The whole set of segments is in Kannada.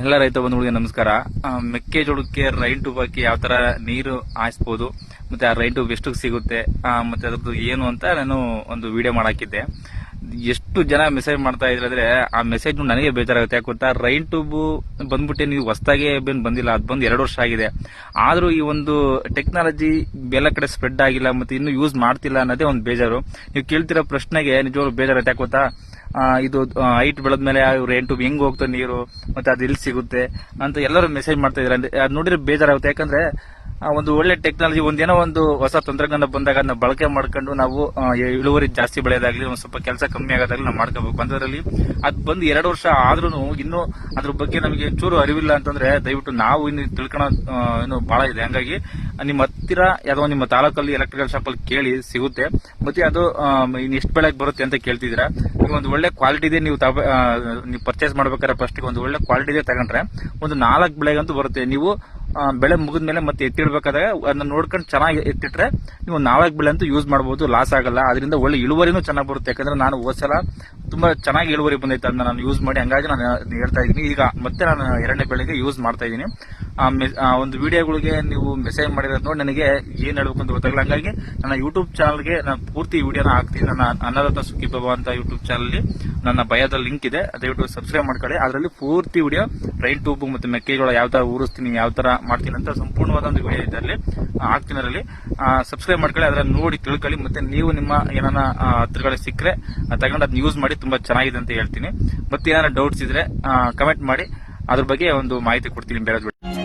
ಎಲ್ಲ ರೈತ ಬಂಧುಗಳಿಗೆ ನಮಸ್ಕಾರ. ಮೆಕ್ಕೆಜೋಳಕ್ಕೆ ರೈನ್ ಟ್ಯೂಬ್ ಹಾಕಿ ಯಾವ ತರ ನೀರು ಹಾಯಿಸ್ಬೋದು, ಮತ್ತೆ ಆ ರೈನ್ ಟ್ಯೂಬ್ ಎಷ್ಟು ಸಿಗುತ್ತೆ ಮತ್ತೆ ಅದ್ರದ್ದು ಏನು ಅಂತ ನಾನು ಒಂದು ವಿಡಿಯೋ ಮಾಡಾಕಿದ್ದೆ. ಎಷ್ಟು ಜನ ಮೆಸೇಜ್ ಮಾಡ್ತಾ ಇದ್ರೆ ಆ ಮೆಸೇಜ್ ನನಗೆ ಬೇಜಾರಾಗುತ್ತೆ. ಯಾಕೆ ಗೊತ್ತಾ ರೈನ್ ಟ್ಯೂಬ್ ಬಂದ್ಬಿಟ್ಟು ನೀವು ಹೊಸದಾಗೆ ಬಂದಿಲ್ಲ, ಅದು ಬಂದು ಎರಡು ವರ್ಷ ಆಗಿದೆ. ಆದರೂ ಈ ಒಂದು ಟೆಕ್ನಾಲಜಿ ಎಲ್ಲ ಕಡೆ ಸ್ಪ್ರೆಡ್ ಆಗಿಲ್ಲ, ಮತ್ತೆ ಇನ್ನು ಯೂಸ್ ಮಾಡ್ತಿಲ್ಲ ಅನ್ನೋದೇ ಒಂದು ಬೇಜಾರು. ನೀವು ಕೇಳ್ತಿರೋ ಪ್ರಶ್ನೆಗೆ ನಿಜವಾಗ್ಲೂ ಬೇಜಾರಾಗುತ್ತೆ. ಯಾಕೆ ಗೊತ್ತಾ ಇದು ಹೈಟ್ ಬೆಳೆದ್ಮೇಲೆ ಇವ್ರು ಎಂಟು, ಹೆಂಗ್ ಹೋಗ್ತಾ ನೀರು, ಮತ್ತೆ ಅದು ಎಲ್ಲಿ ಸಿಗುತ್ತೆ ಅಂತ ಎಲ್ಲರೂ ಮೆಸೇಜ್ ಮಾಡ್ತಾ ಇದ್ದಾರೆ ಅದು ನೋಡಿದ್ರೆ ಬೇಜಾರಾಗುತ್ತೆ. ಯಾಕಂದ್ರೆ ಒಂದು ಒಳ್ಳೆ ಟೆಕ್ನಾಲಜಿ ಒಂದೇನೋ ಒಂದು ಹೊಸ ತಂತ್ರಜ್ಞಾನ ಬಂದಾಗ ಅದನ್ನ ಬಳಕೆ ಮಾಡ್ಕೊಂಡು ನಾವು ಇಳುವರಿ ಜಾಸ್ತಿ ಬೆಳೆಯೋದಾಗ್ಲಿ ಒಂದು ಸ್ವಲ್ಪ ಕೆಲಸ ಕಮ್ಮಿ ಆಗೋದಾಗ್ಲಿ ನಾವು ಮಾಡ್ಕೋಬೇಕು. ಅಂತದ್ರಲ್ಲಿ ಅದು ಬಂದು ಎರಡು ವರ್ಷ ಆದ್ರೂ ಇನ್ನು ಅದ್ರ ಬಗ್ಗೆ ನಮಗೆ ಚೂರು ಅರಿವಿಲ್ಲ ಅಂತಂದ್ರೆ ದಯವಿಟ್ಟು ನಾವು ಇನ್ನು ತಿಳ್ಕೊಳೋ ಏನು ಬಹಳ ಇದೆ. ಹಂಗಾಗಿ ನಿಮ್ಮ ಹತ್ತಿರ ಯಾವ್ದೋ ನಿಮ್ಮ ತಾಲೂಕಲ್ಲಿ ಎಲೆಕ್ಟ್ರಿಕಲ್ ಶಾಪ್ ಅಲ್ಲಿ ಕೇಳಿ ಸಿಗುತ್ತೆ. ಮತ್ತೆ ಅದು ಇನ್ನು ಎಷ್ಟು ಬೆಳೆಗೆ ಬರುತ್ತೆ ಅಂತ ಕೇಳ್ತಿದ್ದೀರಾ. ಒಂದು ಒಳ್ಳೆ ಕ್ವಾಲಿಟಿ ಇದೆ, ನೀವು ನೀವು ಪರ್ಚೇಸ್ ಮಾಡ್ಬೇಕಾದ್ರೆ ಫಸ್ಟ್ ಒಂದು ಒಳ್ಳೆ ಕ್ವಾಲಿಟಿ ಇದೆ ತಗೊಂಡ್ರೆ ಒಂದು ನಾಲ್ಕು ಬೆಳೆಗಂತೂ ಬರುತ್ತೆ. ನೀವು ಬೆಳೆ ಮುಗಿದ ಮೇಲೆ ಮತ್ತೆ ಎತ್ತಿಡ್ಬೇಕಾದಾಗ ಅದನ್ನ ನೋಡ್ಕೊಂಡು ಚೆನ್ನಾಗಿ ಎತ್ತಿಟ್ರೆ ನೀವು ನಾಲ್ಕು ಬೆಳೆ ಅಂತೂ ಯೂಸ್ ಮಾಡಬಹುದು ಲಾಸ್ ಆಗಲ್ಲ. ಅದರಿಂದ ಒಳ್ಳೆ ಇಳುವರಿನೂ ಚೆನ್ನಾಗಿ ಬರುತ್ತೆ. ಯಾಕಂದ್ರೆ ನಾನು ಹೋದ್ಸಲ ತುಂಬಾ ಚೆನ್ನಾಗಿ ಇಳುವರಿ ಬಂದೈತೆ, ಅದನ್ನ ನಾನು ಯೂಸ್ ಮಾಡಿ, ಹಂಗಾಗಿ ನಾನು ಹೇಳ್ತಾ ಇದ್ದೀನಿ. ಈಗ ಮತ್ತೆ ನಾನು ಎರಡನೇ ಬೆಳೆಗೆ ಯೂಸ್ ಮಾಡ್ತಾ ಇದ್ದೀನಿ. ಒಂದು ವಿಡಿಯೋಗಳಿಗೆ ನೀವು ಮೆಸೇಜ್ ಮಾಡಿರೋದು ನೋಡಿ ನನಗೆ ಏನ್ ಹೇಳ್ಬೇಕು ಅಂತ ಗೊತ್ತಾಗಲ್ಲ ಹಂಗಾಗಿ ನನ್ನ ಯೂಟ್ಯೂಬ್ ಚಾನಲ್ಗೆ ನಾನು ಪೂರ್ತಿ ವಿಡಿಯೋನ ಹಾಕ್ತೀನಿ. ನನ್ನ ಅನ್ನದತ್ತ ಸುಖಿ ಬಾಬಾ ಅಂತ ಯೂಟ್ಯೂಬ್ ಚಾನಲ್ ನನ್ನ ಭಯದ ಲಿಂಕ್ ಇದೆ. ದಯವಿಟ್ಟು ಸಬ್ಸ್ಕ್ರೈಬ್ ಮಾಡ್ಕೊಳ್ಳಿ. ಅದರಲ್ಲಿ ಪೂರ್ತಿ ವಿಡಿಯೋ ರೈನ್ ಟೂಬ್ ಮತ್ತೆ ಮೆಕ್ಕೆಜೋಳ ಯಾವ ಥರ ಊರಿಸ್ತೀನಿ ಯಾವ ತರ ಮಾಡ್ತೀನಿ ಅಂತ ಸಂಪೂರ್ಣವಾದ ಒಂದು ವಿಡಿಯೋ ಇದೆ ಅಲ್ಲಿ. ಆ, ಹಾಕ್ತೀನಿ ಅದರಲ್ಲಿ. ಸಬ್ಸ್ಕ್ರೈಬ್ ಮಾಡ್ಕೊಳ್ಳಿ. ಅದನ್ನ ನೋಡಿ ತಿಳ್ಕೊಳ್ಳಿ. ಮತ್ತೆ ನೀವು ನಿಮ್ಮ ಏನಾರ ಹತ್ರಗಳು ಸಿಕ್ಕರೆ ತಗೊಂಡು ಅದನ್ನ ಯೂಸ್ ಮಾಡಿ ತುಂಬಾ ಚೆನ್ನಾಗಿದೆ ಅಂತ ಹೇಳ್ತೀನಿ. ಮತ್ತೆ ಏನಾರ ಡೌಟ್ಸ್ ಇದ್ರೆ ಕಮೆಂಟ್ ಮಾಡಿ. ಅದ್ರ ಬಗ್ಗೆ ಒಂದು ಮಾಹಿತಿ ಕೊಡ್ತೀನಿ ಬೇರೆ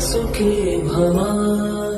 সুখে ভাবা